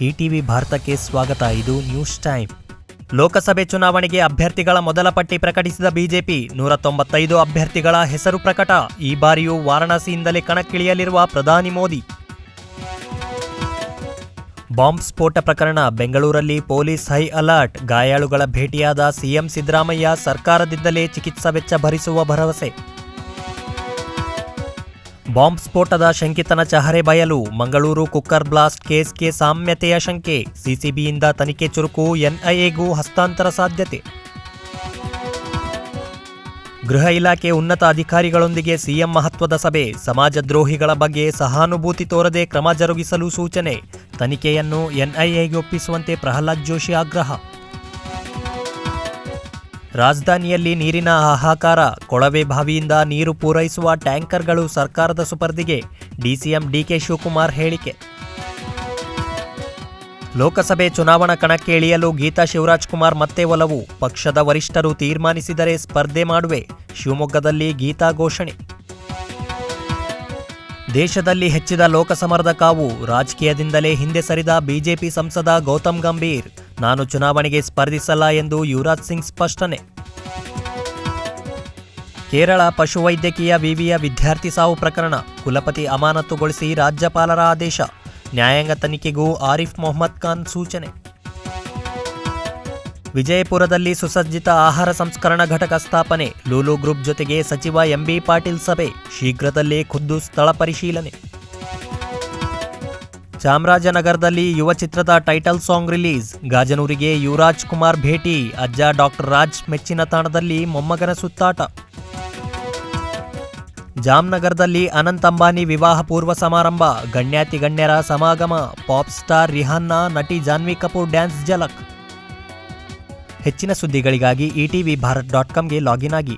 ETV ಭಾರತಕ್ಕೆ ಸ್ವಾಗತ. ಇದು ನ್ಯೂಸ್ ಟೈಮ್. ಲೋಕಸಭೆ ಚುನಾವಣೆಗೆ ಅಭ್ಯರ್ಥಿಗಳ ಮೊದಲ ಪಟ್ಟಿ ಪ್ರಕಟಿಸಿದ ಬಿಜೆಪಿ ನೂರ ತೊಂಬತ್ತೈದು ಅಭ್ಯರ್ಥಿಗಳ ಹೆಸರು ಪ್ರಕಟ. ಈ ಬಾರಿಯೂ ವಾರಣಾಸಿಯಿಂದಲೇ ಕಣಕ್ಕಿಳಿಯಲಿರುವ ಪ್ರಧಾನಿ ಮೋದಿ. ಬಾಂಬ್ ಸ್ಫೋಟ ಪ್ರಕರಣ, ಬೆಂಗಳೂರಲ್ಲಿ ಪೊಲೀಸ್ ಹೈ ಅಲರ್ಟ್. ಗಾಯಾಳುಗಳ ಭೇಟಿಯಾದ ಸಿಎಂ ಸಿದ್ದರಾಮಯ್ಯ ಸರ್ಕಾರದಿಂದಲೇ ಚಿಕಿತ್ಸಾ ವೆಚ್ಚ ಭರಿಸುವ ಭರವಸೆ. ಬಾಂಬ್ ಸ್ಫೋಟದ ಶಂಕಿತನ ಚಹರೆ ಬಯಲು, ಮಂಗಳೂರು ಕುಕ್ಕರ್ ಬ್ಲಾಸ್ಟ್ ಕೇಸ್ಗೆ ಸಾಮ್ಯತೆಯ ಶಂಕೆ, ಸಿಸಿಬಿಯಿಂದ ತನಿಖೆ ಚುರುಕು, ಎನ್ಐಎಗೂ ಹಸ್ತಾಂತರ ಸಾಧ್ಯತೆ. ಗೃಹ ಇಲಾಖೆ ಉನ್ನತ ಅಧಿಕಾರಿಗಳೊಂದಿಗೆ ಸಿಎಂ ಮಹತ್ವದ ಸಭೆ ಸಮಾಜದ್ರೋಹಿಗಳ ಬಗ್ಗೆ ಸಹಾನುಭೂತಿ ತೋರದೆ ಕ್ರಮ ಜರುಗಿಸಲು ಸೂಚನೆ, ತನಿಖೆಯನ್ನು ಎನ್ಐಎಗೆ ಒಪ್ಪಿಸುವಂತೆ ಪ್ರಹ್ಲಾದ್ ಜೋಶಿ ಆಗ್ರಹ. ರಾಜಧಾನಿಯಲ್ಲಿ ನೀರಿನ ಹಾಹಾಕಾರ. ಕೊಳವೆ ಬಾವಿಯಿಂದ ನೀರು ಪೂರೈಸುವ ಟ್ಯಾಂಕರ್ಗಳು ಸರ್ಕಾರದ ಸುಪರ್ದಿಗೆ, ಡಿಸಿಎಂ ಡಿಕೆ ಶಿವಕುಮಾರ್ ಹೇಳಿಕೆ. ಲೋಕಸಭೆ ಚುನಾವಣಾ ಕಣಕ್ಕೆ ಇಳಿಯಲು ಗೀತಾ ಶಿವರಾಜ್ ಕುಮಾರ್ ಮತ್ತೆ ಒಲವು. ಪಕ್ಷದ ವರಿಷ್ಠರು ತೀರ್ಮಾನಿಸಿದರೆ ಸ್ಪರ್ಧೆ ಮಾಡುವೆ. ಶಿವಮೊಗ್ಗದಲ್ಲಿ ಗೀತಾ ಘೋಷಣೆ. ದೇಶದಲ್ಲಿ ಹೆಚ್ಚಿದ ಲೋಕಸಮರದ ಕಾವು ರಾಜಕೀಯದಿಂದಲೇ ಹಿಂದೆ ಸರಿದ ಬಿಜೆಪಿ ಸಂಸದ ಗೌತಮ್ ಗಂಭೀರ್. ನಾನು ಚುನಾವಣೆಗೆ ಸ್ಪರ್ಧಿಸಲ್ಲ ಎಂದು ಯುವರಾಜ್ ಸಿಂಗ್ ಸ್ಪಷ್ಟನೆ. ಕೇರಳ ಪಶುವೈದ್ಯಕೀಯ ವಿವಿಯ ವಿದ್ಯಾರ್ಥಿ ಸಾವು ಪ್ರಕರಣ ಕುಲಪತಿ ಅಮಾನತುಗೊಳಿಸಿ ರಾಜ್ಯಪಾಲರ ಆದೇಶ. ನ್ಯಾಯಾಂಗ ತನಿಖೆಗೂ ಆರಿಫ್ ಮೊಹಮ್ಮದ್ ಖಾನ್ ಸೂಚನೆ. ವಿಜಯಪುರದಲ್ಲಿ ಸುಸಜ್ಜಿತ ಆಹಾರ ಸಂಸ್ಕರಣಾ ಘಟಕ ಸ್ಥಾಪನೆ, ಲೂಲು ಗ್ರೂಪ್ ಜೊತೆಗೆ ಸಚಿವ ಎಂಬಿ ಪಾಟೀಲ್ ಸಭೆ, ಶೀಘ್ರದಲ್ಲೇ ಖುದ್ದು ಸ್ಥಳ ಪರಿಶೀಲನೆ. ಚಾಮರಾಜನಗರದಲ್ಲಿ ಯುವ ಚಿತ್ರದ ಟೈಟಲ್ ಸಾಂಗ್ ರಿಲೀಸ್. ಗಾಜನೂರಿಗೆ ಯುವರಾಜ್ ಕುಮಾರ್ ಭೇಟಿ. ಅಜ್ಜ ಡಾಕ್ಟರ್ ರಾಜ್ ಮೆಚ್ಚಿನ ತಾಣದಲ್ಲಿ ಮೊಮ್ಮಗನ ಸುತ್ತಾಟ. ಜಾಮ್ನಗರದಲ್ಲಿ ಅನಂತ್ ಅಂಬಾನಿ ವಿವಾಹ ಪೂರ್ವ ಸಮಾರಂಭ. ಗಣ್ಯಾತಿ ಗಣ್ಯರ ಸಮಾಗಮ. ಪಾಪ್ ಸ್ಟಾರ್ ರಿಹಾನ್ನ, ನಟಿ ಜಾನ್ವಿ ಕಪೂರ್ ಡ್ಯಾನ್ಸ್ ಜಲಕ್ ಹೆಚ್ಚಿನ ಸುದ್ದಿಗಳಿಗಾಗಿ ಇಟಿವಿ ಭಾರತ್ ಡಾಟ್ ಕಾಮ್ಗೆ ಲಾಗಿನ್ ಆಗಿ.